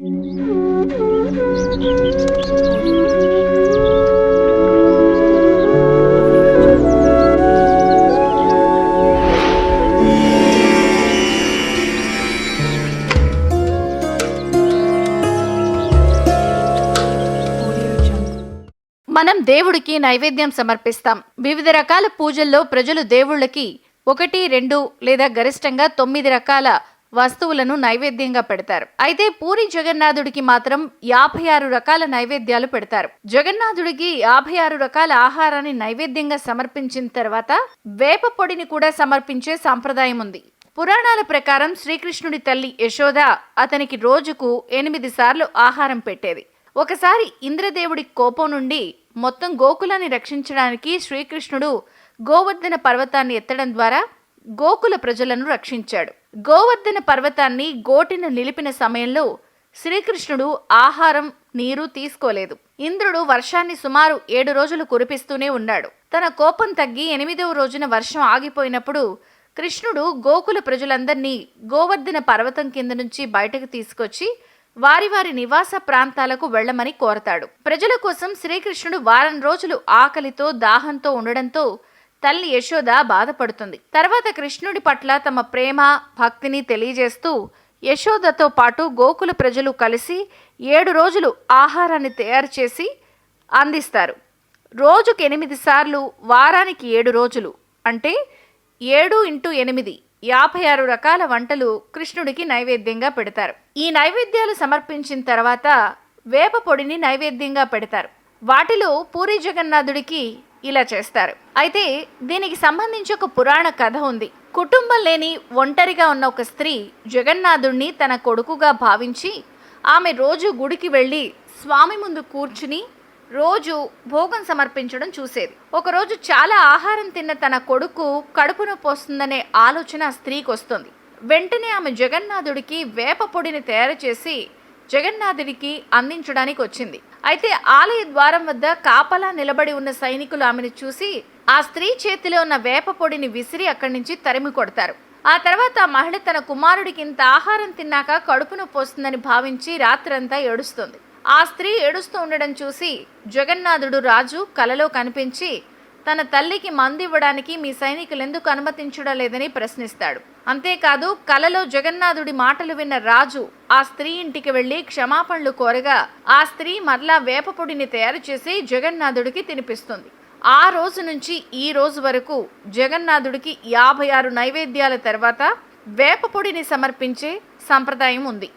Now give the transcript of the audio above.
మనం దేవుడికి నైవేద్యం సమర్పిస్తాం. వివిధ రకాల పూజల్లో ప్రజలు దేవుళ్ళకి ఒకటి రెండు లేదా గరిష్టంగా తొమ్మిది రకాల వస్తువులను నైవేద్యంగా పెడతారు. అయితే పూరి జగన్నాథుడికి మాత్రం యాభై ఆరు రకాల నైవేద్యాలు పెడతారు. జగన్నాథుడికి యాభై ఆరు రకాల ఆహారాన్ని నైవేద్యంగా సమర్పించిన తర్వాత వేప పొడిని కూడా సమర్పించే సాంప్రదాయం ఉంది. పురాణాల ప్రకారం శ్రీకృష్ణుడి తల్లి యశోద అతనికి రోజుకు ఎనిమిది సార్లు ఆహారం పెట్టేది. ఒకసారి ఇంద్రదేవుడి కోపం నుండి మొత్తం గోకులాన్ని రక్షించడానికి శ్రీకృష్ణుడు గోవర్ధన పర్వతాన్ని ఎత్తడం ద్వారా గోకుల ప్రజలను రక్షించాడు. గోవర్ధన పర్వతాన్ని గోటిన నిలిపిన సమయంలో శ్రీకృష్ణుడు ఆహారం నీరు తీసుకోలేదు. ఇంద్రుడు వర్షాన్ని సుమారు ఏడు రోజులు కురిపిస్తూనే ఉన్నాడు. తన కోపం తగ్గి ఎనిమిదవ రోజున వర్షం ఆగిపోయినప్పుడు కృష్ణుడు గోకుల ప్రజలందరినీ గోవర్ధన పర్వతం కింద నుంచి బయటకు తీసుకొచ్చి వారి వారి నివాస ప్రాంతాలకు వెళ్ళమని కోరతాడు. ప్రజల కోసం శ్రీకృష్ణుడు వారం రోజులు ఆకలితో దాహంతో ఉండడంతో తల్లి యశోద బాధపడుతుంది. తర్వాత కృష్ణుడి పట్ల తమ ప్రేమ భక్తిని తెలియజేస్తూ యశోదతో పాటు గోకుల ప్రజలు కలిసి ఏడు రోజులు ఆహారాన్ని తయారు చేసి అందిస్తారు. రోజుకు ఎనిమిది సార్లు వారానికి ఏడు రోజులు అంటే ఏడు ఇంటూ ఎనిమిది యాభై ఆరు రకాల వంటలు కృష్ణుడికి నైవేద్యంగా పెడతారు. ఈ నైవేద్యాలు సమర్పించిన తర్వాత వేప పొడిని నైవేద్యంగా పెడతారు. వాటిలో పూరి జగన్నాథుడికి ఇలా చేస్తారు. అయితే దీనికి సంబంధించి ఒక పురాణ కథ ఉంది. కుటుంబం లేని ఒంటరిగా ఉన్న ఒక స్త్రీ జగన్నాథుడిని తన కొడుకుగా భావించి ఆమె రోజు గుడికి వెళ్ళి స్వామి ముందు కూర్చుని రోజు భోగం సమర్పించడం చూసేది. ఒకరోజు చాలా ఆహారం తిన్న తన కొడుకు కడుపు నొప్పి వస్తుందనే ఆలోచన స్త్రీకి వస్తుంది. వెంటనే ఆమె జగన్నాథుడికి వేప పొడిని తయారు చేసి జగన్నాథుడికి అందించడానికి వచ్చింది. అయితే ఆలయ ద్వారం వద్ద కాపలా నిలబడి ఉన్న సైనికులు ఆమెను చూసి ఆ స్త్రీ చేతిలో ఉన్న వేప పొడిని విసిరి అక్కడి నుంచి తరిమి కొడతారు. ఆ తర్వాత ఆ మహిళ తన కుమారుడికి ఇంత ఆహారం తిన్నాక కడుపు నొప్పి వస్తుందని భావించి రాత్రంతా ఏడుస్తుంది. ఆ స్త్రీ ఏడుస్తూ ఉండడం చూసి జగన్నాథుడు రాజు కలలో కనిపించి తన తల్లికి మందు ఇవ్వడానికి మీ సైనికులు ఎందుకు అనుమతించడం లేదని ప్రశ్నిస్తాడు. అంతేకాదు కలలో జగన్నాథుడి మాటలు విన్న రాజు ఆ స్త్రీ ఇంటికి వెళ్ళి క్షమాపణలు కోరగా ఆ స్త్రీ మరలా వేపపొడిని తయారు చేసి జగన్నాథుడికి తినిపిస్తుంది. ఆ రోజు నుంచి ఈ రోజు వరకు జగన్నాథుడికి యాభై ఆరు నైవేద్యాల తర్వాత వేప పొడిని సమర్పించే సంప్రదాయం ఉంది.